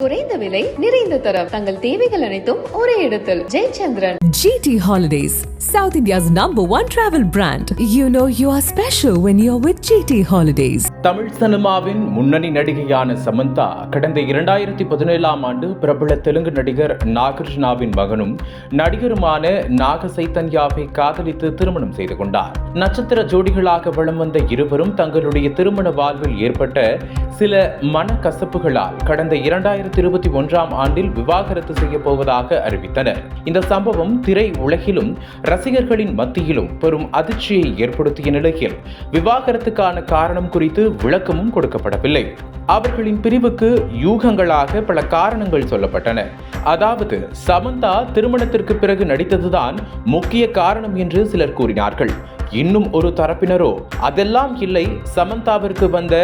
குறைந்த விலை நிறைந்த தரம் தங்கள் தேவைகள் அனைத்தும் ஒரே இடத்தில் Jayachandran GT holidays South India's number one travel brand you know you are special when you are with GT holidays Tamil சினிமாவின் முன்னணி நடிகையான சமந்தா கடந்த இரண்டாயிரத்தி பதினேழாம் ஆண்டு பிரபல தெலுங்கு நடிகர் நாகார்ஜுனாவின் மகனும் நடிகருமான நாக சைத்தன்யாவை காதலித்து திருமணம் செய்து கொண்டார். நட்சத்திர ஜோடிகளாக வளம் வந்த இருவரும் தங்களுடைய திருமண வாழ்வில் ஏற்பட்ட சில மனக்கசப்புகளால் கடந்த இரண்டாயிரத்தி இருபத்தி ஒன்றாம் ஆண்டில் விவாகரத்து செய்ய போவதாக அறிவித்தனர். இந்த சம்பவம் திரை உலகிலும் ரசிகர்களின் மத்தியிலும் பெரும் அதிர்ச்சியை ஏற்படுத்திய நிலையில் விவாகரத்துக்கான காரணம் குறித்து விளக்கமும் கொடுக்கப்படவில்லை. அவர்களின் பிரிவுக்கு யூகங்களாக பல காரணங்கள் சொல்லப்பட்டன. அதாவது சமந்தா திருமணத்திற்கு பிறகு நடித்ததுதான் முக்கிய காரணம் என்று சிலர் கூறினார்கள். இன்னும் ஒரு தரப்பினரோ அதெல்லாம் இல்லை சமந்தாவிற்கு வந்த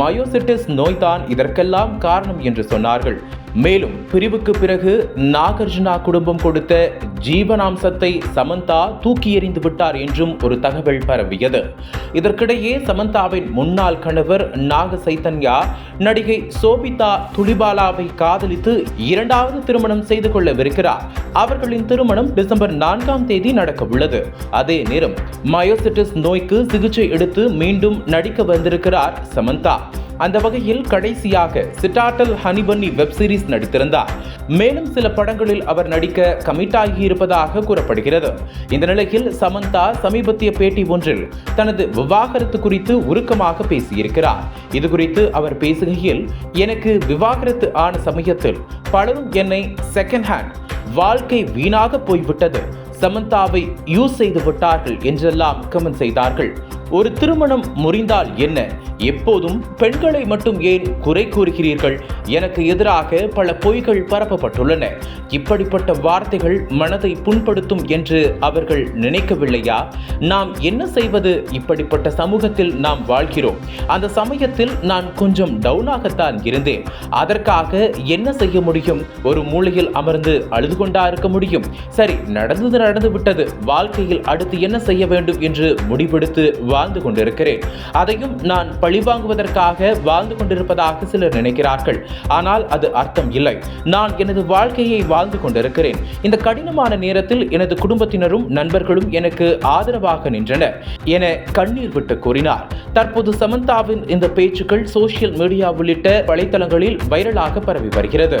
மயோசிட்டிஸ் நோய்தான் இதற்கெல்லாம் காரணம் என்று சொன்னார்கள். மேலும் பிரிவுக்கு பிறகு நாகார்ஜுனா குடும்பம் கொடுத்த ஜீவனாம்சத்தை சமந்தா தூக்கி எறிந்து விட்டார் என்றும் ஒரு தகவல் பரவியது. இதற்கிடையே சமந்தாவின் முன்னாள் கணவர் நாக சைத்தன்யா நடிகை சோபிதா துலிபாலாவை காதலித்து இரண்டாவது திருமணம் செய்து கொள்ளவிருக்கிறார். அவர்களின் திருமணம் டிசம்பர் நான்காம் தேதி நடக்க உள்ளது அதே நேரம் மயோசிட்டிஸ் நோய்க்கு சிகிச்சை எடுத்து மீண்டும் நடிக்க வந்திருக்கிறார் சமந்தா. அந்த வகையில் கடைசியாக சிட்டாட்டல் ஹனிபன்னி வெப் சீரிஸ் நடித்திருந்தார். மேலும் சில படங்களில் அவர் நடிக்க கமிட் ஆகியிருப்பதாக கூறப்படுகிறது. இந்த நிலையில் சமந்தா சமீபத்திய பேட்டி ஒன்றில் தனது விவாகரத்து குறித்து உருக்கமாக பேசியிருக்கிறார். இது குறித்து அவர் பேசுகையில் எனக்கு விவாகரத்து ஆன சமயத்தில் பலரும் என்னை செகண்ட் ஹேண்ட் வாழ்க்கை வீணாக போய்விட்டது சமந்தாவை யூஸ் செய்து விட்டார்கள் என்றெல்லாம் கமெண்ட் செய்தார்கள். ஒரு திருமணம் முறிந்தால் என்ன? எப்போதும் பெண்களை மட்டும் ஏன் குறை கூறுகிறீர்கள்? எனக்கு எதிராக பல பொய்கள் பரப்பப்பட்டுள்ளன. இப்படிப்பட்ட வார்த்தைகள் மனதை புண்படுத்தும் என்று அவர்கள் நினைக்கவில்லையா? நாம் என்ன செய்வது? இப்படிப்பட்ட சமூகத்தில் நாம் வாழ்கிறோம். அந்த சமயத்தில் நான் கொஞ்சம் டவுனாகத்தான் இருந்தேன். அதற்காக என்ன செய்ய முடியும்? ஒரு மூலையில் அமர்ந்து அழுது கொண்டா இருக்க முடியும். சரி நடந்தது நடந்து விட்டது வாழ்க்கையில் அடுத்து என்ன செய்ய வேண்டும் என்று முடிவெடுத்து வா வாழ்ந்து கொண்டிருக்கிறேன். அதையும் நான் பழிவாங்குவதற்காக வாழ்ந்து கொண்டிருப்பதாக சிலர் நினைக்கிறார்கள். ஆனால் அது அர்த்தம் இல்லை. நான் எனது வாழ்க்கையை வாழ்ந்து கொண்டிருக்கிறேன். இந்த கடினமான நேரத்தில் எனது குடும்பத்தினரும் நண்பர்களும் எனக்கு ஆதரவாக நின்றனர் என கண்ணீர் விட்டு கூறினார். தற்போது சமந்தாவின் இந்த பேச்சுக்கள் சோசியல் மீடியா உள்ளிட்ட வலைத்தளங்களில் வைரலாக பரவி வருகிறது.